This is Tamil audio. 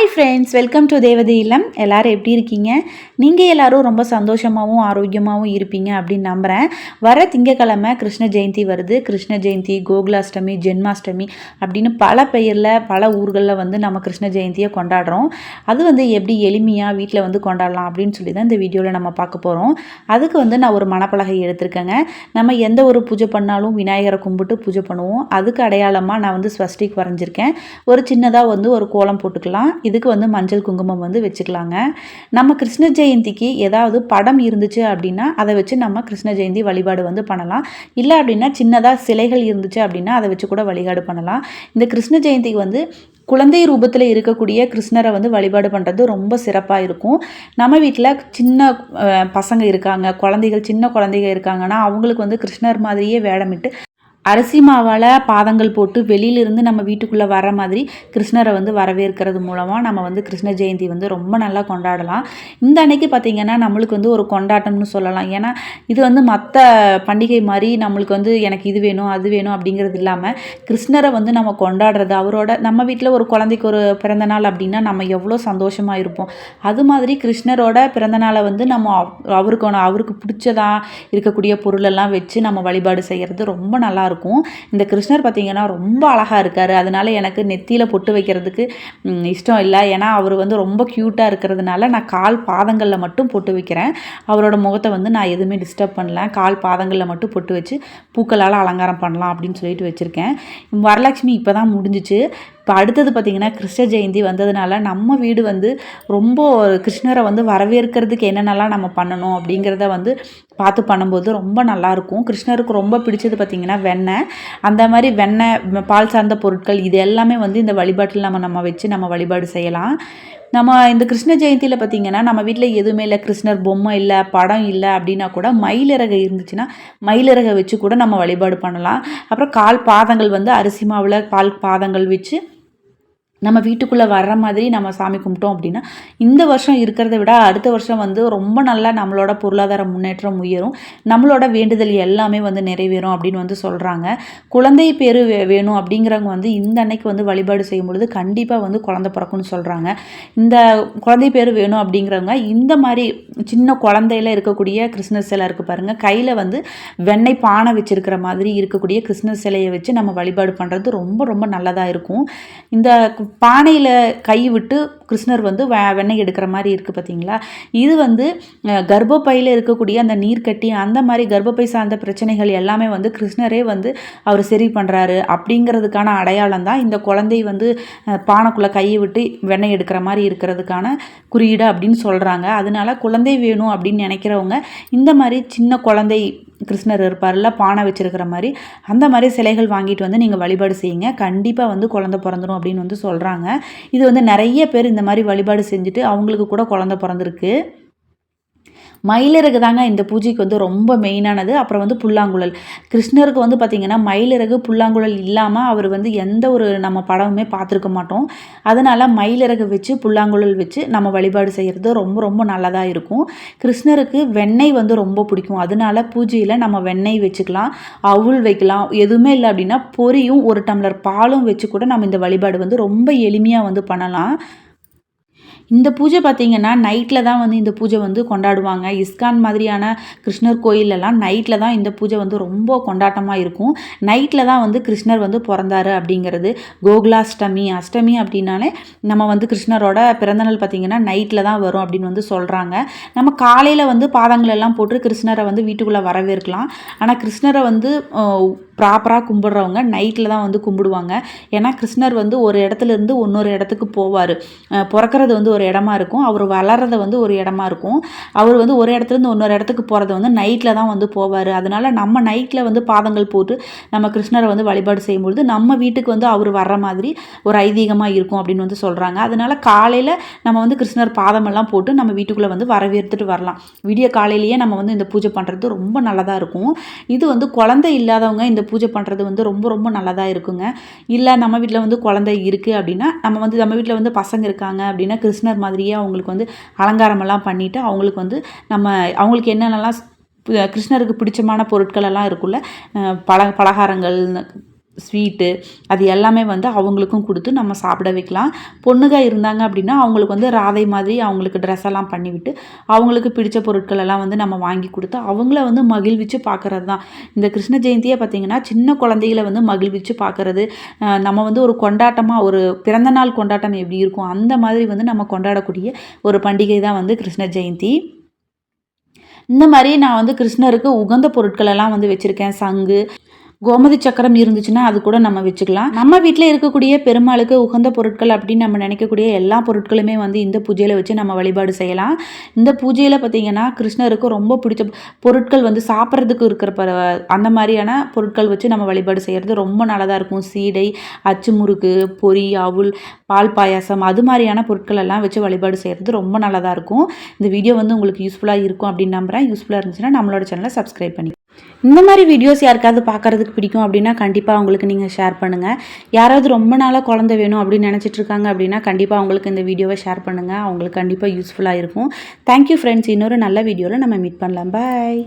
ஹாய் ஃப்ரெண்ட்ஸ் வெல்கம் டு தேவதை இல்லம் எல்லாரும் எப்படி இருக்கீங்க? நீங்கள் எல்லாரும் ரொம்ப சந்தோஷமாகவும் ஆரோக்கியமாகவும் இருப்பீங்க அப்படின்னு நம்புகிறேன் வர திங்கக்கிழமை கிருஷ்ண ஜெயந்தி வருது. கிருஷ்ண ஜெயந்தி கோகுலாஷ்டமி ஜென்மாஷ்டமி அப்படின்னு பல பெயரில் பல ஊர்களில் வந்து நம்ம கிருஷ்ண ஜெயந்தியை கொண்டாடுறோம். அது வந்து எப்படி எளிமையாக வீட்டில் வந்து கொண்டாடலாம் அப்படின்னு சொல்லி தான் இந்த வீடியோவில் நம்ம பார்க்க போகிறோம் அதுக்கு வந்து நான் ஒரு மனப்பலகை எடுத்திருக்கேங்க. நம்ம எந்த ஒரு பூஜை பண்ணாலும் விநாயகரை கும்பிட்டு பூஜை பண்ணுவோம். அதுக்கு அடையாளமாக நான் வந்து ஸ்வஸ்டிக் வரைஞ்சிருக்கேன். ஒரு சின்னதாக வந்து ஒரு கோலம் போட்டுக்கலாம். இதுக்கு வந்து மஞ்சள் குங்குமம் வந்து வச்சுக்கலாங்க. நம்ம கிருஷ்ண ஜெயந்திக்கு ஏதாவது படம் இருந்துச்சு அப்படின்னா அதை வச்சு நம்ம கிருஷ்ண ஜெயந்தி வழிபாடு வந்து பண்ணலாம். இல்லை அப்படின்னா சின்னதாக சிலைகள் இருந்துச்சு அப்படின்னா அதை வச்சு கூட வழிபாடு பண்ணலாம். இந்த கிருஷ்ண ஜெயந்திக்கு வந்து குழந்தை ரூபத்தில் இருக்கக்கூடிய கிருஷ்ணரை வந்து வழிபாடு பண்ணுறது ரொம்ப சிறப்பாக இருக்கும். நம்ம வீட்டில் சின்ன பசங்க இருக்காங்க குழந்தைகள் சின்ன குழந்தைங்க இருக்காங்கன்னா அவங்களுக்கு வந்து கிருஷ்ணர் மாதிரியே வேடமிட்டு அரிசி மாவால் பாதங்கள் போட்டு வெளியிலிருந்து நம்ம வீட்டுக்குள்ளே வர மாதிரி கிருஷ்ணரை வந்து வரவேற்கிறது மூலமாக நம்ம வந்து கிருஷ்ண ஜெயந்தி வந்து ரொம்ப நல்லா கொண்டாடலாம். இந்த அன்னைக்கு பார்த்திங்கன்னா நம்மளுக்கு வந்து ஒரு கொண்டாட்டம்னு சொல்லலாம். ஏன்னா இது வந்து மற்ற பண்டிகை மாதிரி நம்மளுக்கு வந்து எனக்கு இது வேணும் அது வேணும் அப்படிங்கிறது இல்லாமல் கிருஷ்ணரை வந்து நம்ம கொண்டாடுறது அவரோட நம்ம வீட்டில் ஒரு குழந்தைக்கு ஒரு பிறந்த நாள் அப்படின்னா நம்ம எவ்வளோ சந்தோஷமாக இருப்போம். அது மாதிரி கிருஷ்ணரோட பிறந்த நாளை வந்து நம்ம அவ- அவருக்கு அவருக்கு பிடிச்சதாக இருக்கக்கூடிய பொருளெல்லாம் வச்சு நம்ம வழிபாடு செய்கிறது ரொம்ப நல்லா இருக்கும். இந்த கிருஷ்ணர் பார்த்தீங்கன்னா ரொம்ப அழகாக இருக்கார். அதனால எனக்கு நெத்தியில் பொட்டு வைக்கிறதுக்கு இஷ்டம் இல்லை. ஏன்னா அவர் வந்து ரொம்ப க்யூட்டாக இருக்கிறதுனால நான் கால் பாதங்களில் மட்டும் பொட்டு வைக்கிறேன். அவரோட முகத்தை வந்து நான் எதுவுமே டிஸ்டர்ப் பண்ணல. கால் பாதங்களில் மட்டும் பொட்டு வச்சு பூக்களால் அலங்காரம் பண்ணலாம் அப்படின்னு சொல்லிட்டு வச்சுருக்கேன். வரலட்சுமி இப்போ தான் முடிஞ்சிச்சு. இப்போ அடுத்தது பார்த்திங்கன்னா கிருஷ்ண ஜெயந்தி வந்ததுனால நம்ம வீடு வந்து ரொம்ப கிருஷ்ணரை வந்து வரவேற்கிறதுக்கு என்னென்னலாம் நம்ம பண்ணணும் அப்படிங்கிறத வந்து பார்த்து பண்ணும்போது ரொம்ப நல்லாயிருக்கும். கிருஷ்ணருக்கு ரொம்ப பிடிச்சது பார்த்திங்கன்னா வெண்ணெய் அந்த மாதிரி வெண்ணெய் பால் சார்ந்த பொருட்கள் இது எல்லாமே வந்து இந்த வழிபாட்டில் நம்ம நம்ம வச்சு நம்ம வழிபாடு செய்யலாம். நம்ம இந்த கிருஷ்ண ஜெயந்தியில் பார்த்திங்கன்னா நம்ம வீட்டில் எதுவுமே இல்லை. கிருஷ்ணர் பொம்மை இல்லை படம் இல்லை அப்படின்னா கூட மயிலிறகு இருந்துச்சுன்னா மயிலிறகை வச்சு கூட நம்ம வழிபாடு பண்ணலாம். அப்புறம் கால் பாதங்கள் வந்து அரிசி மாவில் பால் பாதங்கள் வச்சு நம்ம வீட்டுக்குள்ளே வர்ற மாதிரி நம்ம சாமி கும்பிட்டோம் அப்படின்னா இந்த வருஷம் இருக்கிறத விட அடுத்த வருஷம் வந்து ரொம்ப நல்லா நம்மளோட பொருளாதார முன்னேற்றம் உயரும். நம்மளோட வேண்டுதல் எல்லாமே வந்து நிறைவேறும் அப்படின்னு வந்து சொல்கிறாங்க குழந்தை பேர் வேணும் அப்படிங்கிறவங்க வந்து இந்த அன்னைக்கு வந்து வழிபாடு செய்யும் பொழுது கண்டிப்பாக வந்து குழந்தை பிறக்கும்னு சொல்கிறாங்க இந்த குழந்தை பேர் வேணும் அப்படிங்கிறவங்க இந்த மாதிரி சின்ன குழந்தையில இருக்கக்கூடிய கிருஷ்ண சிலை இருக்குது பாருங்கள் கையில் வந்து வெண்ணெய் பானை வச்சுருக்கிற மாதிரி இருக்கக்கூடிய கிருஷ்ண சிலையை வச்சு நம்ம வழிபாடு பண்ணுறது ரொம்ப ரொம்ப நல்லதாக இருக்கும். இந்த பானையில் கை விட்டு கிருஷ்ணர் வந்து வெண்ணெய் எடுக்கிற மாதிரி இருக்குது பார்த்தீங்களா இது வந்து கர்ப்பப்பையில் இருக்கக்கூடிய அந்த நீர்க்கட்டி அந்த மாதிரி கர்ப்பப்பை சார்ந்த பிரச்சனைகள் எல்லாமே வந்து கிருஷ்ணரே வந்து அவர் சரி பண்ணுறாரு அப்படிங்கிறதுக்கான அடையாளம் தான் இந்த குழந்தை வந்து பானைக்குள்ளே கையை விட்டு வெண்ணெய் எடுக்கிற மாதிரி இருக்கிறதுக்கான குறியீடு அப்படின்னு சொல்கிறாங்க அதனால குழந்தை வேணும் அப்படின்னு நினைக்கிறவங்க இந்த மாதிரி சின்ன குழந்தை கிருஷ்ணர் இருப்பார்ல பானை வச்சுருக்கிற மாதிரி அந்த மாதிரி சிலைகள் வாங்கிட்டு வந்து நீங்கள் வழிபாடு செய்யுங்க. கண்டிப்பாக வந்து குழந்த பிறந்துடும் அப்படின்னு வந்து சொல்கிறாங்க இது வந்து நிறைய பேர் இந்த மாதிரி வழிபாடு செஞ்சுட்டு அவங்களுக்கு கூட குழந்த பிறந்திருக்கு. மயிலிறகு தாங்க இந்த பூஜைக்கு வந்து ரொம்ப மெயினானது. அப்புறம் வந்து புல்லாங்குழல். கிருஷ்ணருக்கு வந்து பார்த்திங்கன்னா மயிலிறகு புல்லாங்குழல் இல்லாமல் அவர் வந்து எந்த ஒரு நம்ம படமுமே பார்த்துருக்க மாட்டோம். அதனால் மயிலிறகு வச்சு புல்லாங்குழல் வச்சு நம்ம வழிபாடு செய்கிறது ரொம்ப ரொம்ப நல்லதாக இருக்கும். கிருஷ்ணருக்கு வெண்ணெய் வந்து ரொம்ப பிடிக்கும். அதனால பூஜையில் நம்ம வெண்ணெய் வச்சுக்கலாம் அவுள் வைக்கலாம். எதுவுமே இல்லை அப்படின்னா பொரியும் ஒரு டம்ளர் பாலும் வச்சு கூட நம்ம இந்த வழிபாடு வந்து ரொம்ப எளிமையாக வந்து பண்ணலாம். இந்த பூஜை பார்த்திங்கன்னா நைட்டில் தான் வந்து இந்த பூஜை வந்து கொண்டாடுவாங்க. இஸ்கான் மாதிரியான கிருஷ்ணர் கோயிலெல்லாம் நைட்டில் தான் இந்த பூஜை வந்து ரொம்ப கொண்டாட்டமாக இருக்கும். நைட்டில் தான் வந்து கிருஷ்ணர் வந்து பிறந்தாரு அப்படிங்கிறது. கோகுலாஷ்டமி அஷ்டமி அப்படின்னாலே நம்ம வந்து கிருஷ்ணரோட பிறந்தநாள் பார்த்திங்கன்னா நைட்டில் தான் வரும் அப்படின்னு வந்து சொல்கிறாங்க நம்ம காலையில் வந்து பாதங்கள் எல்லாம் போட்டு கிருஷ்ணரை வந்து வீட்டுக்குள்ளே வரவேற்கலாம். ஆனால் கிருஷ்ணரை வந்து ப்ராப்பராக கும்பிட்றவங்க நைட்டில் தான் வந்து கும்பிடுவாங்க. ஏன்னா கிருஷ்ணர் வந்து ஒரு இடத்துல இருந்து இன்னொரு இடத்துக்கு போவார். பிறக்கிறது வந்து ஒரு இடமா இருக்கும். அவர் வளர்றது வந்து ஒரு இடமா இருக்கும். அவர் வந்து ஒரு இடத்துல இருந்து இன்னொரு இடத்துக்கு போகிறது வந்து நைட்டில் தான் வந்து போவார். அதனால் நம்ம நைட்டில் வந்து பாதங்கள் போட்டு நம்ம கிருஷ்ணரை வந்து வழிபாடு செய்யும்பொழுது நம்ம வீட்டுக்கு வந்து அவர் வர்ற மாதிரி ஒரு ஐதீகமாக இருக்கும் அப்படின்னு வந்து சொல்கிறாங்க அதனால காலையில் நம்ம வந்து கிருஷ்ணர் பாதமெல்லாம் போட்டு நம்ம வீட்டுக்குள்ளே வந்து வரவேற்றுட்டு வரலாம். விடிய காலையிலேயே நம்ம வந்து இந்த பூஜை பண்ணுறது ரொம்ப நல்லதாக இருக்கும். இது வந்து குழந்தை இல்லாதவங்க இந்த பூஜை பண்ணுறது வந்து ரொம்ப ரொம்ப நல்லதாக இருக்குங்க. இல்லை நம்ம வீட்டில் வந்து குழந்தை இருக்குது அப்படின்னா நம்ம வந்து நம்ம வீட்டில் வந்து பசங்க இருக்காங்க அப்படின்னா கிருஷ்ணர் மாதிரியே அவங்களுக்கு வந்து அலங்காரமெல்லாம் பண்ணிவிட்டு அவங்களுக்கு வந்து நம்ம அவங்களுக்கு என்னென்னலாம் கிருஷ்ணருக்கு பிடிச்சமான பொருட்கள் எல்லாம் இருக்குல்ல பல பலகாரங்கள் ஸ்வீட்டு அது எல்லாமே வந்து அவங்களுக்கும் கொடுத்து நம்ம சாப்பிட வைக்கலாம். பொண்ணுங்க இருந்தாங்க அப்படின்னா அவங்களுக்கு வந்து ராதை மாதிரி அவங்களுக்கு ட்ரெஸ் எல்லாம் பண்ணிவிட்டு அவங்களுக்கு பிடிச்ச பொருட்கள் எல்லாம் வந்து நம்ம வாங்கி கொடுத்து அவங்கள வந்து மகிழ்விச்சு பார்க்கறது தான். இந்த கிருஷ்ண ஜெயந்தியை பார்த்திங்கன்னா சின்ன குழந்தைகளை வந்து மகிழ்விச்சு பார்க்குறது நம்ம வந்து ஒரு கொண்டாட்டமாக ஒரு பிறந்தநாள் கொண்டாட்டம் எப்படி இருக்கும் அந்த மாதிரி வந்து நம்ம கொண்டாடக்கூடிய ஒரு பண்டிகை தான் வந்து கிருஷ்ண ஜெயந்தி. இந்த மாதிரி நான் வந்து கிருஷ்ணருக்கு உகந்த பொருட்கள் எல்லாம் வந்து வச்சுருக்கேன். சங்கு கோமதி சக்கரம் இருந்துச்சுன்னா அது கூட நம்ம வச்சுக்கலாம். நம்ம வீட்டில் இருக்கக்கூடிய பெருமாளுக்கு உகந்த பொருட்கள் அப்படின்னு நம்ம நினைக்கக்கூடிய எல்லா பொருட்களுமே வந்து இந்த பூஜையில் வச்சு நம்ம வழிபாடு செய்யலாம். இந்த பூஜையில் பார்த்தீங்கன்னா கிருஷ்ணருக்கு ரொம்ப பிடிச்ச பொருட்கள் வந்து சாப்பிட்றதுக்கு இருக்கிற ப அந்த மாதிரியான பொருட்கள் வச்சு நம்ம வழிபாடு செய்கிறது ரொம்ப நல்லதாக இருக்கும். சீடை அச்சு முறுக்கு பொரி அவுள் பால் பாயாசம் அது மாதிரியான பொருட்கள் எல்லாம் வச்சு வழிபாடு செய்கிறது ரொம்ப நல்லதாக இருக்கும். இந்த வீடியோ வந்து உங்களுக்கு யூஸ்ஃபுல்லாக இருக்கும் அப்படின்னு நம்புகிறேன் யூஸ்ஃபுல்லாக இருந்துச்சுன்னா நம்மளோட சேனலை சப்ஸ்கிரைப் பண்ணி இந்த மாதிரி வீடியோஸ் யாருக்காவது பார்க்கறதுக்கு பிடிக்கும் அப்படின்னா கண்டிப்பாக அவங்களுக்கு நீங்கள் ஷேர் பண்ணுங்கள் யாராவது ரொம்ப நாளாக குழந்தை வேணும் அப்படின்னு நினச்சிட்டு இருக்காங்க அப்படின்னா கண்டிப்பாக அவங்களுக்கு இந்த வீடியோவை ஷேர் பண்ணுங்கள் அவங்களுக்கு கண்டிப்பாக யூஸ்ஃபுல்லாக இருக்கும். தேங்க்யூ ஃப்ரெண்ட்ஸ் இன்னொரு நல்ல வீடியோவில் நம்ம மீட் பண்ணலாம். பாய்